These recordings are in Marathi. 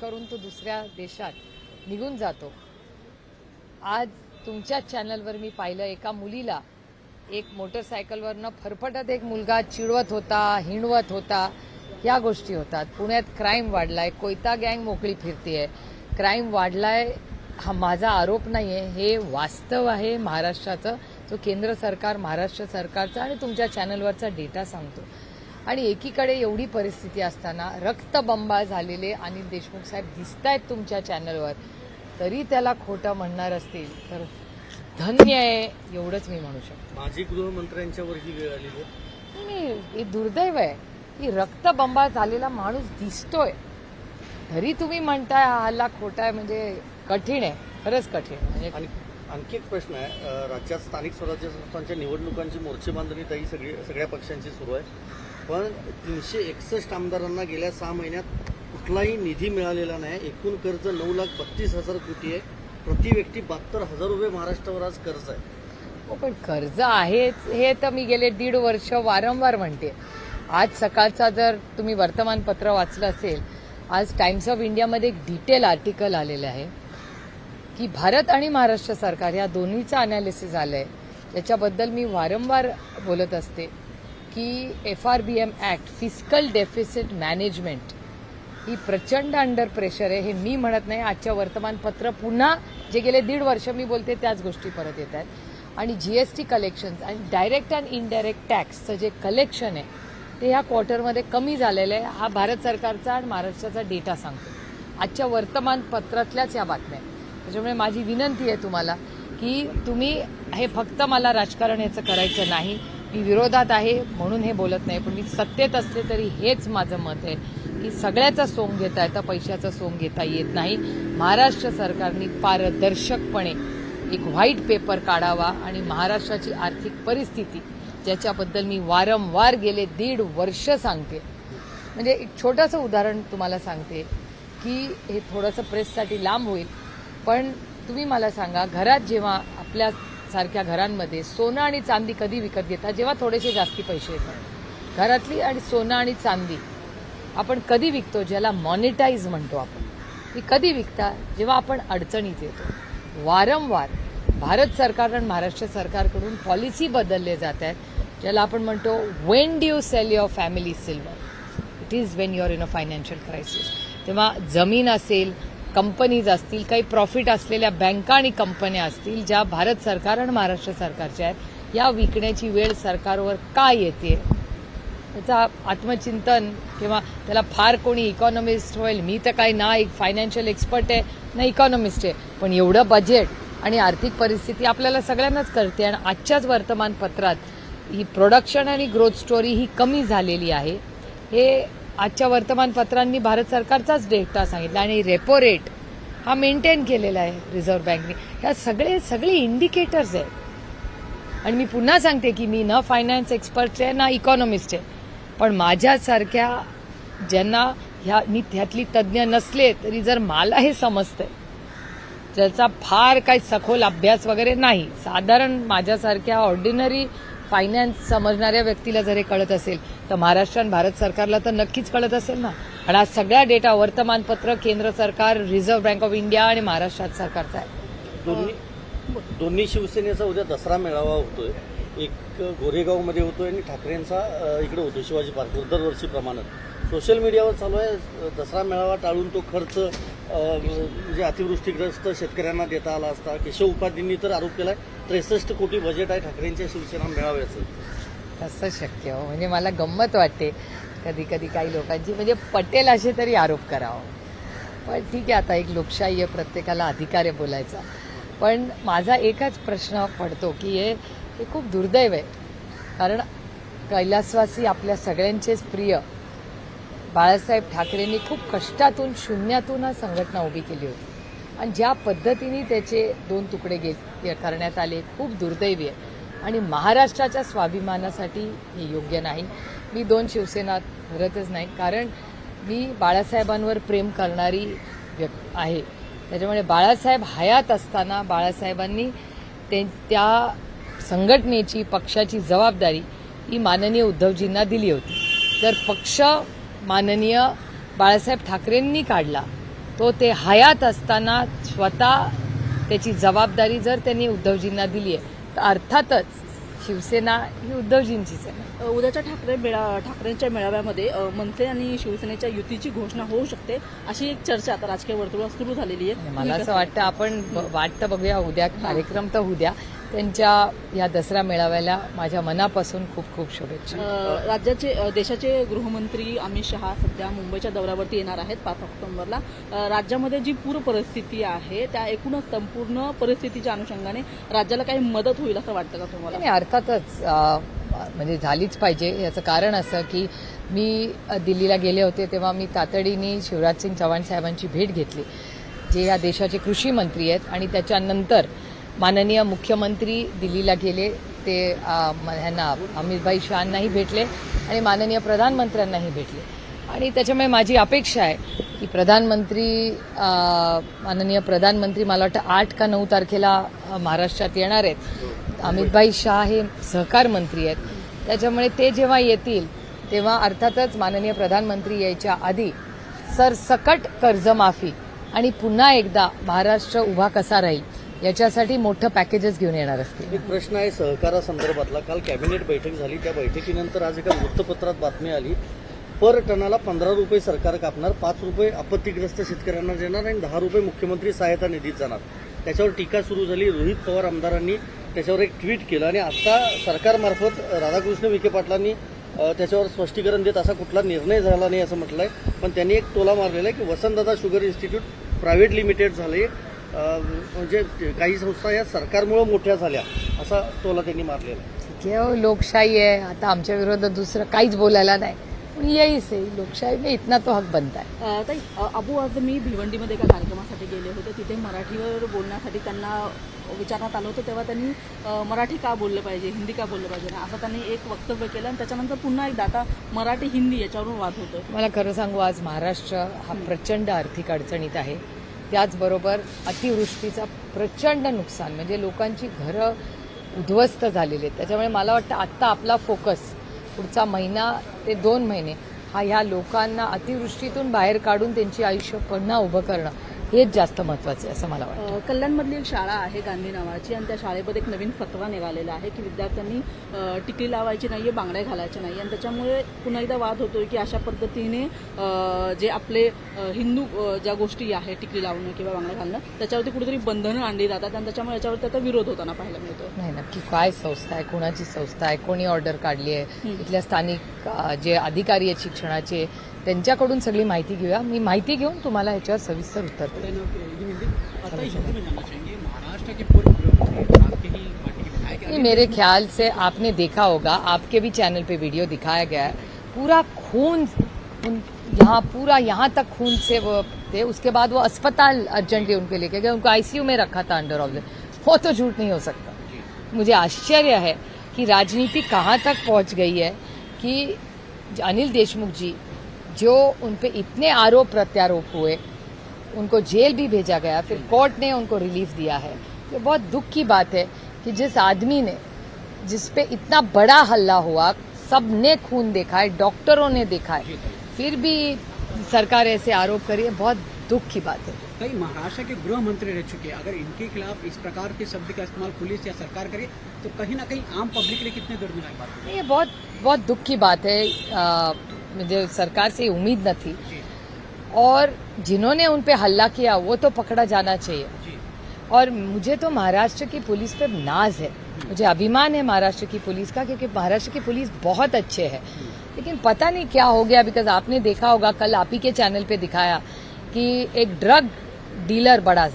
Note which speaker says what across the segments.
Speaker 1: करून तो दुसऱ्या देशात निघून जातो. आज तुमच्या चॅनलवर मी पाहिलं एका मुलीला एक मोटरसायकलवरनं फरफटत एक मुलगा चिडवत होता हिणवत होता या गोष्टी होतात. पुण्यात क्राईम वाढलाय कोयता गँग मोकळी फिरतीये. क्राईम वाढलाय हा माझा आरोप नाहीये हे वास्तव आहे महाराष्ट्राचं. तो केंद्र सरकार महाराष्ट्र सरकारचा आणि तुमच्या चॅनलवरचा डेटा सांगतो. आणि एकीकडे एवढी परिस्थिती असताना रक्तबंबाळ झालेले अनिल देशमुख साहेब दिसत आहेत तुमच्या चॅनलवर. तरी त्याला खोटं म्हणणार असतील तर धन्य आहे एवढंच मी म्हणू शकतो.
Speaker 2: माजी गृहमंत्र्यांच्यावर ही वेळ आलेली आहे.
Speaker 1: नाही, हे दुर्दैव आहे. की रक्तबंबाळ झालेला माणूस दिसतोय. तरी तुम्ही म्हणताय हा हल्ला खोटा आहे म्हणजे कठीण आहे. खरंच कठीण आहे. म्हणजे
Speaker 2: आणखी एक प्रश्न आहे. राज्यात स्थानिक स्वराज्य संस्थांच्या निवडणुकांची मोर्चे बांधणी ताई सगळी सगळ्या पक्षांची सुरू आहे. पण तीनशे एकसष्ट आमदारांना गेल्या सहा महिन्यात कुठलाही निधी मिळालेला नाही. एकूण कर्ज नऊ लाख बत्तीस हजार कोटी आहे. प्रति व्यक्ती बहात्तर हजार रुपये महाराष्ट्रावर आज कर्ज आहे.
Speaker 1: हो पण कर्ज आहेच हे तर मी गेले दीड वर्ष वारंवार म्हणते. आज सकाळचा जर तुम्ही वर्तमानपत्र वाचलं असेल आज टाइम्स ऑफ इंडियामध्ये एक डिटेल आर्टिकल आलेलं आहे. की भारत आणि महाराष्ट्र सरकार या दोन्हीचं अनालिसिस आहे त्याच्याबद्दल मी वारंवार बोलत असते की F R B M act fiscal deficit management ही प्रचंड अंडर प्रेशर आहे. हे मी म्हणत नाही आजच्या वर्तमानपत्र पुन्हा जे गेले दीड वर्ष मी बोलते त्याच गोष्टी परत येत आहेत. आणि जी एस टी कलेक्शन आणि डायरेक्ट अँड इनडायरेक्ट टॅक्सचं जे कलेक्शन आहे ते ह्या क्वार्टरमध्ये कमी झालेलं आहे. हा भारत सरकारचा आणि महाराष्ट्राचा डेटा सांगतो. आजच्या वर्तमानपत्रातल्याच या बातम्या आहेत. त्याच्यामुळे माझी विनंती आहे तुम्हाला की तुम्ही हे फक्त मला राजकारण याचं करायचं नाही. मी विरोधात आहे म्हणून हे बोलत नाही. पण मी सत्तेत असले तरी हेच माझं मत आहे की सगळ्याचा सोंग घेता येतं पैशाचा सोंग घेता येत नाही. महाराष्ट्र सरकारने पारदर्शकपणे एक व्हाईट पेपर काढावा आणि महाराष्ट्राची आर्थिक परिस्थिती ज्याच्याबद्दल मी वारंवार गेले दीड वर्ष सांगते. म्हणजे एक छोटंसं उदाहरण तुम्हाला सांगते की हे थोडंसं प्रेससाठी लांब होईल. पण तुम्ही मला सांगा घरात जेव्हा आपल्या सारख्या घरांमध्ये सोनं आणि चांदी कधी विकत घेता? जेव्हा थोडेसे जास्ती पैसे येतात. घरातली आणि सोनं आणि चांदी आपण कधी विकतो ज्याला मॉनिटाईज म्हणतो आपण? ती कधी विकता? जेव्हा आपण अडचणीत येतो. वारंवार भारत सरकार आणि महाराष्ट्र सरकारकडून पॉलिसी बदलले जात आहेत ज्याला आपण म्हणतो when do you sell your family silver it is when you're in a financial crisis तेव्हा जमीन असेल कंपनीज असतील काही प्रॉफिट असलेल्या बँका आणि कंपन्या असतील ज्या भारत सरकार आणि महाराष्ट्र सरकारच्या आहेत या विकण्याची वेळ सरकारवर का येते? त्याचा आत्मचिंतन किंवा त्याला फार कोणी इकॉनॉमिस्ट होईल मी तर काही ना एक फायनान्शियल एक्सपर्ट आहे ना इकॉनॉमिस्ट आहे. पण एवढं बजेट आणि आर्थिक परिस्थिती आपल्याला सगळ्यांनाच कळते आणि आजच्याच वर्तमानपत्रात ही प्रोडक्शन आणि ग्रोथ स्टोरी ही कमी झालेली आहे. हे आजच्या वर्तमानपत्रांनी भारत सरकारचाच डेटा सांगितला आणि रेपो रेट हा मेंटेन केलेला आहे रिझर्व्ह बँकने. ह्या सगळे सगळे इंडिकेटर्स आहेत. आणि मी पुन्हा सांगते की मी ना फायनान्स एक्सपर्ट आहे ना इकॉनॉमिस्ट आहे. पण माझ्यासारख्या ज्यांना ह्या मी त्यातली तज्ज्ञ नसले तरी जर मला हे समजतंय ज्याचा फार काही सखोल अभ्यास वगैरे नाही साधारण माझ्यासारख्या ऑर्डिनरी फायनान्स समजणाऱ्या व्यक्तीला जर हे कळत असेल तर महाराष्ट्र आणि भारत सरकारला तर नक्कीच कळत असेल ना. आणि आज सगळ्या डेटा वर्तमानपत्र केंद्र सरकार रिझर्व्ह बँक ऑफ इंडिया आणि महाराष्ट्र सरकारचा आहे.
Speaker 2: दोन्ही दोन्ही शिवसेनेचा उद्या दसरा मेळावा होतोय. एक गोरेगावमध्ये होतोय आणि ठाकरेंचा इकडे होतो शिवाजी पार्कवर दरवर्षीप्रमाणे सोशल मीडियावर चालू आहे दसरा मेळावा टाळून तो खर्च म्हणजे अतिवृष्टीग्रस्त शेतकऱ्यांना देता आला असता केशव उपाधींनी तर आरोप केला त्रेसष्ट कोटी बजेट आहे ठाकरेंच्या शिवसेना मेळाव्याचं.
Speaker 1: कसं शक्य हो. म्हणजे मला गंमत वाटते. कधी कधी काही लोकांची म्हणजे पटेल असे तरी आरोप करावं. पण ठीक आहे आता एक लोकशाही आहे प्रत्येकाला अधिकार आहे बोलायचा. पण माझा एकच प्रश्न पडतो की हे हे खूप दुर्दैव आहे. कारण कैलासवासी आपल्या सगळ्यांचेच प्रिय बाळासाहेब ठाकरेंनी खूप कष्टातून शून्यातून हा संघटना उभी केली होती. आणि ज्या पद्धतीने त्याचे दोन तुकडे गे करण्यात आले खूप दुर्दैवी आहे. आणि महाराष्ट्राच्या स्वाभिमानासाठी हे योग्य नाही. मी दोन शिवसेना धरतच नाही कारण मी बाळासाहेबांवर प्रेम करणारी व्यक् आहे. त्याच्यामुळे बाळासाहेब हयात असताना बाळासाहेबांनी ते त्या संघटनेची पक्षाची जबाबदारी ही माननीय उद्धवजींना दिली होती. जर पक्ष माननीय बाळासाहेब ठाकरेंनी काढला. तो ते हयात असताना स्वतः त्याची जबाबदारी जर त्यांनी उद्धवजींना दिली आहे तर अर्थातच शिवसेना ही उद्धवजींचीच आहे.
Speaker 3: उद्याच्या ठाकरे मेळा ठाकरेंच्या मेळाव्यामध्ये मनसे आणि शिवसेनेच्या युतीची घोषणा होऊ शकते अशी एक चर्चा आता राजकीय वर्तुळात सुरू झालेली आहे.
Speaker 1: मला असं वाटतं आपण ब- वाट तर बघूया उद्या कार्यक्रम तर उद्या त्यांच्या या दसरा मेळाव्याला माझ्या मनापासून खूप खूप शुभेच्छा.
Speaker 3: राज्याचे देशाचे गृहमंत्री अमित शहा सध्या मुंबईच्या दौऱ्यावरती येणार आहेत पाच ऑक्टोबरला. राज्यामध्ये जी पूर परिस्थिती आहे त्या एकूणच संपूर्ण परिस्थितीच्या अनुषंगाने राज्याला काही मदत होईल असं वाटतं का तुम्हाला?
Speaker 1: अर्थातच म्हणजे झालीच पाहिजे. याचं कारण असं की मी दिल्लीला गेले होते तेव्हा मी तातडीने शिवराज सिंग चव्हाण साहेबांची भेट घेतली. जे या देशाचे कृषी मंत्री आहेत आणि त्याच्यानंतर माननीय मुख्यमंत्री दिल्लीला गेले ते म- ह्यांना अमितभाई शहांनाही भेटले आणि माननीय प्रधानमंत्र्यांनाही भेटले. आणि त्याच्यामुळे माझी अपेक्षा आहे की प्रधानमंत्री माननीय प्रधानमंत्री मला वाटतं आठ का नऊ तारखेला महाराष्ट्रात येणार आहेत. अमितभाई शाह हे सहकार मंत्री आहेत. त्याच्यामुळे ते जेव्हा येतील तेव्हा अर्थातच माननीय प्रधानमंत्री यायच्या आधी सरसकट कर्जमाफी आणि पुन्हा एकदा महाराष्ट्र उभा कसा राहील याच्यासाठी मोठं पॅकेजेस घेऊन येणार असतील.
Speaker 2: एक प्रश्न आहे सहकारासंदर्भातला. काल कॅबिनेट बैठक झाली. त्या बैठकीनंतर आज एका वृत्तपत्रात बातमी आली. पर टनाला पंधरा रुपये सरकार कापणार पाच रुपये आपत्तीग्रस्त शेतकऱ्यांना देणार आणि दहा रुपये मुख्यमंत्री सहायता निधीत जाणार. त्याच्यावर टीका सुरू झाली. रोहित पवार आमदारांनी त्याच्यावर एक ट्विट केलं आणि आता सरकारमार्फत राधाकृष्ण विखे पाटलांनी त्याच्यावर स्पष्टीकरण देत असा कुठला निर्णय झाला नाही असं म्हटलंय. पण त्यांनी एक टोला मारलेला आहे की Vasantdada sugar institute private limited झाले म्हणजे काही संस्था या सरकारमुळे मोठ्या झाल्या असा टोला त्यांनी मारलेला.
Speaker 1: हो, लोकशाही आहे आता आमच्या विरोधात दुसरं काहीच बोलायला नाही. पण यही से लोकशाही में इतना तो हक बनता है
Speaker 3: ताई अबू आज मी भिवंडीमध्ये एका कार्यक्रमासाठी गेले होते. तिथे मराठीवर बोलण्यासाठी त्यांना विचारण्यात आलं होतं तेव्हा त्यांनी मराठी का बोललं पाहिजे हिंदी का बोललं पाहिजे ना असं त्यांनी एक वक्तव्य केलं. आणि त्याच्यानंतर पुन्हा एकदा आता मराठी हिंदी याच्यावरून वाद होतोय.
Speaker 1: मला खरं सांगू आज महाराष्ट्र हा प्रचंड आर्थिक अडचणीत आहे. त्याचबरोबर अतिवृष्टीचा प्रचंड नुकसान. म्हणजे लोकांची घरं उद्ध्वस्त झालेली आहेत. त्याच्यामुळे मला वाटतं आत्ता आपला फोकस पुढचा महिना ते दोन महिने हा ह्या लोकांना अतिवृष्टीतून बाहेर काढून त्यांची आयुष्य पुन्हा उभं करणं. हेच जास्त महत्वाचं आहे असं मला वाटतं.
Speaker 3: कल्याणमधली एक शाळा आहे गांधी नावाची आणि त्या शाळेमध्ये एक नवीन फतवा निघालेला आहे की विद्यार्थ्यांनी टिकली लावायची नाहीये बांगड्या घालायच्या नाही आणि त्याच्यामुळे पुन्हा एकदा वाद होतोय की अशा पद्धतीने जे आपले हिंदू ज्या गोष्टी आहे टिकली लावणं किंवा बांगड्या घालणं त्याच्यावरती कुठेतरी बंधनं आणली जातात आणि त्याच्यामुळे याच्यावरती आता विरोध होताना पाहायला मिळतोय.
Speaker 1: नाही नक्की. काय संस्था आहे? कोणाची संस्था आहे? कोणी ऑर्डर काढली आहे? इथल्या स्थानिक जे अधिकारी आहेत शिक्षणाचे त्यांच्याकडून सगळी माहिती घेऊया. मी माहिती घेऊन तुम्हाला ह्याच्यावर सविस्तर उत्तर मेरे ख्याल से आपने देखा होगा आपके भी चैनल पे वीडियो दिखाया गया है। पूरा खून यहाँ पूरा यहाँ तक खून से वो थे। उसके बाद वो अस्पताल अर्जेंटली उनके लेके गए। उनको आईसीयू में रखा था अंडर ऑफ़ वो तो झूठ नहीं हो सकता। मुझे आश्चर्य है कि राजनीति कहाँ तक पहुँच गई है कि अनिल देशमुख जी जो उन पे इतने आरोप प्रत्यारोप हुए उनको जेल भी भेजा गया फिर कोर्ट ने उनको रिलीफ दिया है। ये बहुत दुख की बात है कि जिस आदमी ने जिस पे इतना बड़ा हल्ला हुआ सबने खून देखा है डॉक्टरों ने देखा है फिर भी सरकार ऐसे आरोप करी है बहुत दुख की बात है।
Speaker 4: कई महाराष्ट्र के गृह मंत्री रह चुके हैं। अगर इनके खिलाफ इस प्रकार के शब्द का इस्तेमाल पुलिस या सरकार करे तो कहीं ना कहीं आम पब्लिक के लिए कितने दर्दनाक बात है
Speaker 1: ये बहुत बहुत दुख की बात है। आ, मुझे सरकार से उम्मीद न थी। और जिन्होंने उन पे हल्ला किया वो तो पकड़ा जाना चाहिए। और मुझे तो महाराष्ट्र की पुलिस पर नाज है। मुझे अभिमान है महाराष्ट्र की पुलिस का क्योंकि महाराष्ट्र की पुलिस बहुत अच्छे है। लेकिन पता नहीं क्या हो गया बिकॉज़ आपने देखा होगा कल आप ही के चैनल पे दिखाया कि एक ड्रग डीलर बड़ा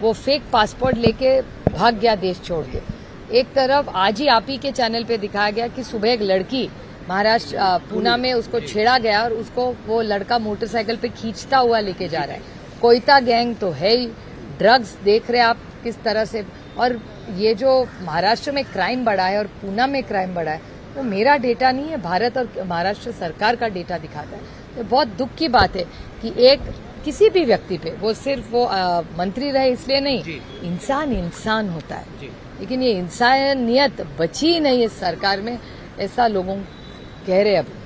Speaker 1: वो फेक पासपोर्ट लेके भाग गया देश छोड़ के। एक तरफ़ आज ही आप ही के चैनल पे दिखाया गया कि सुबह एक लड़की महाराष्ट्र पूना में उसको छेड़ा गया और उसको वो लड़का मोटरसाइकिल पे खींचता हुआ लेके जा रहा है। कोयता गैंग तो है ही। ड्रग्स देख रहे आप किस तरह से। और ये जो महाराष्ट्र में क्राइम बढ़ा है और पूना में क्राइम बढ़ा है वो तो मेरा डेटा नहीं है। भारत और महाराष्ट्र सरकार का डेटा दिखाता है। तो बहुत दुख की बात है कि एक किसी भी व्यक्ति पे वो सिर्फ़ वो अ, मंत्री रहे इसलिए नहीं इंसान इंसान होता है। लेकिन ये इंसानियत बची ही नहीं है सरकार में। ऐसा लोगों कह रहे हैं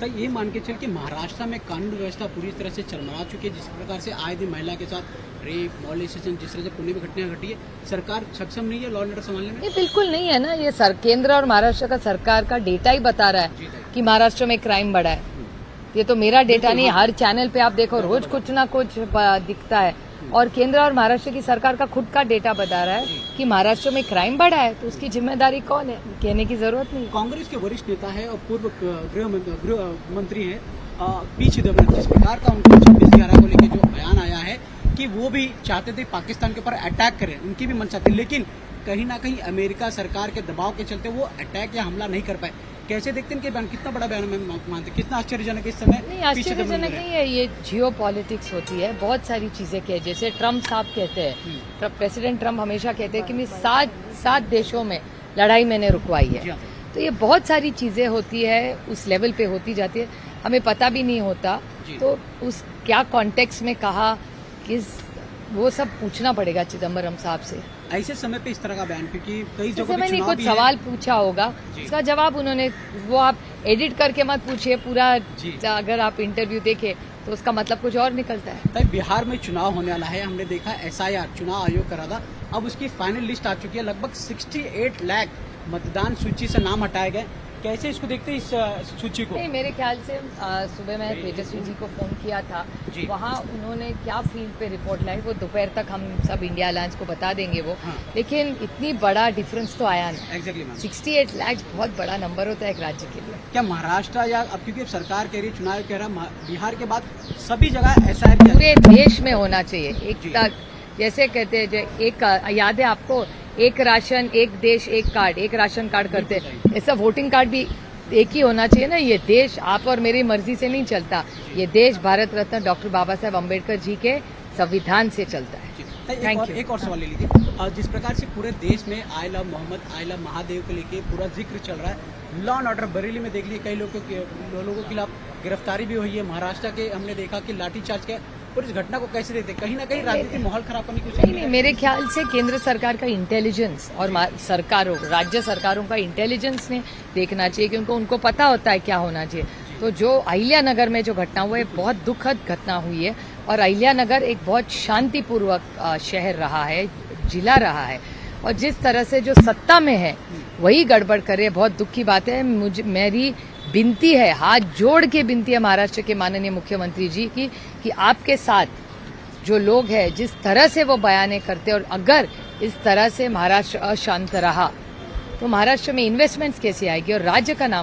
Speaker 4: तो ये मान के चल कि महाराष्ट्र में कानून व्यवस्था पूरी तरह से चरमरा चुकी है जिस प्रकार से आए दिन महिला के साथ रेप मॉलेसेशन जिस तरह से पुणे में घटनाएँ घटी है सरकार सक्षम नहीं है लॉ एंड ऑर्डर संभालने में?
Speaker 1: ये बिल्कुल नहीं है ना ये सर केंद्र और महाराष्ट्र का सरकार का डेटा ही बता रहा है। कि महाराष्ट्र में क्राइम बढ़ा है। ये तो मेरा डेटा नहीं हर चैनल पे आप देखो रोज कुछ ना कुछ दिखता है। और केंद्र और महाराष्ट्र की सरकार का खुद का डेटा बता रहा है कि महाराष्ट्र में क्राइम बढ़ा है तो उसकी ज़िम्मेदारी कौन है? कहने की ज़रूरत नहीं
Speaker 4: कांग्रेस के वरिष्ठ नेता है और पूर्व गृह मंत्री, है पी चिदम्बरम जिस प्रकार का उनको छब्बीस ग्यारह को लेकर जो बयान आया है कि वो भी चाहते थे पाकिस्तान के ऊपर अटैक करें उनकी भी मंशा थी लेकिन कहीं ना कहीं अमेरिका सरकार के दबाव के चलते वो अटैक या हमला नहीं कर पाए। कैसे देखते हैं कि बयान? कितना बड़ा बयान में मानते कितना आश्चर्यजनक इस समय?
Speaker 1: नहीं आश्चर्यजनक नहीं है ये जियो पॉलिटिक्स होती है बहुत सारी चीज़ें कह जैसे ट्रंप साहब कहते हैं
Speaker 4: हम्म।
Speaker 1: प्रेसिडेंट ट्रंप हमेशा कहते हैं कि मैं सात सात देशों में लड़ाई मैंने रुकवाई है।
Speaker 4: हाँ।
Speaker 1: तो ये बहुत सारी चीज़ें होती है उस लेवल पे होती जाती है। हमें पता भी नहीं होता। तो उस क्या कॉन्टेक्स्ट में कहा किस वो सब पूछना पड़ेगा चिदम्बरम साहब से।
Speaker 4: ऐसे समय पे इस तरह का बयान क्योंकि कई जगह
Speaker 1: मैंने कुछ सवाल पूछा होगा। उसका जवाब उन्होंने वो आप एडिट करके मत पूछिए पूरा अगर आप इंटरव्यू देखे तो उसका मतलब कुछ और निकलता है।
Speaker 4: बिहार में चुनाव होने वाला है हमने देखा एसआईआर चुनाव आयोग करा था। अब उसकी फाइनल लिस्ट आ चुकी है लगभग 68 लाख मतदान सूची से नाम हटाए गए। कैसे इसको देखते हैं इस सूची को?
Speaker 1: नहीं मेरे ख्याल से सुबह मैं तेजस्वी जी को फ़ोन किया था। वहाँ उन्होंने क्या फ़ील्ड पे रिपोर्ट लाई वो दोपहर तक हम सब इंडिया अलायंस को बता देंगे वो।
Speaker 4: हाँ।
Speaker 1: लेकिन इतनी बड़ा डिफरेंस तो आया नहीं।
Speaker 4: एग्जैक्टली मैम
Speaker 1: 68 लाख बहुत बड़ा नंबर होता है एक राज्य के लिए।
Speaker 4: क्या महाराष्ट्र या अब क्योंकि सरकार कह रही चुनाव कह रहा बिहार के बाद सभी जगह ऐसा
Speaker 1: पूरे देश में होना चाहिए।
Speaker 4: जी।
Speaker 1: एकता जैसे कहते हैं जो एक याद है आपको? एक राशन एक देश एक कार्ड एक राशन कार्ड करते हैं। ऐसा वोटिंग कार्ड भी एक ही होना चाहिए ना? ये देश आप और मेरी मर्ज़ी से नहीं चलता। ये देश भारत रत्न डॉक्टर बाबा साहेब अंबेडकर जी के संविधान से चलता है।
Speaker 4: एक और
Speaker 1: you.
Speaker 4: एक और सवाल ले लीजिए। जिस प्रकार से पूरे देश में I love Mohammad I love Mahadev को लेके पूरा ज़िक्र चल रहा है लॉ एंड ऑर्डर बरेली में देख लिए कई लोगों के लोगों के खिलाफ गिरफ्तारी भी हुई है। महाराष्ट्र के हमने देखा कि लाठीचार्ज के और इस घटना को कैसे देखते हैं? कहीं ना कहीं राजनीतिक माहौल खराब करने की
Speaker 1: नहीं नहीं मेरे ख्याल से केंद्र सरकार का इंटेलिजेंस और सरकारों राज्य सरकारों का इंटेलिजेंस ने देखना चाहिए क्योंकि उनको पता होता है क्या होना चाहिए। तो जो अहिल्या नगर में जो घटना हुआ है बहुत दुखद घटना हुई है और अहिल्या नगर एक बहुत शांतिपूर्वक शहर रहा है जिला रहा है। और जिस तरह से जो सत्ता में है वही गड़बड़ करे बहुत दुख की बात है। मुझे मेरी विनती है, हाथ जोड़ के बिनती है महाराष्ट्र के माननीय मुख्यमंत्री जी की, कि आपके साथ जो लोग हैं, जिस तरह से वो बयाने करते और अगर इस तरह से महाराष्ट्र अशांत रहा तो महाराष्ट्र में इन्वेस्टमेंट्स कैसे आएगी और राज्य का नाम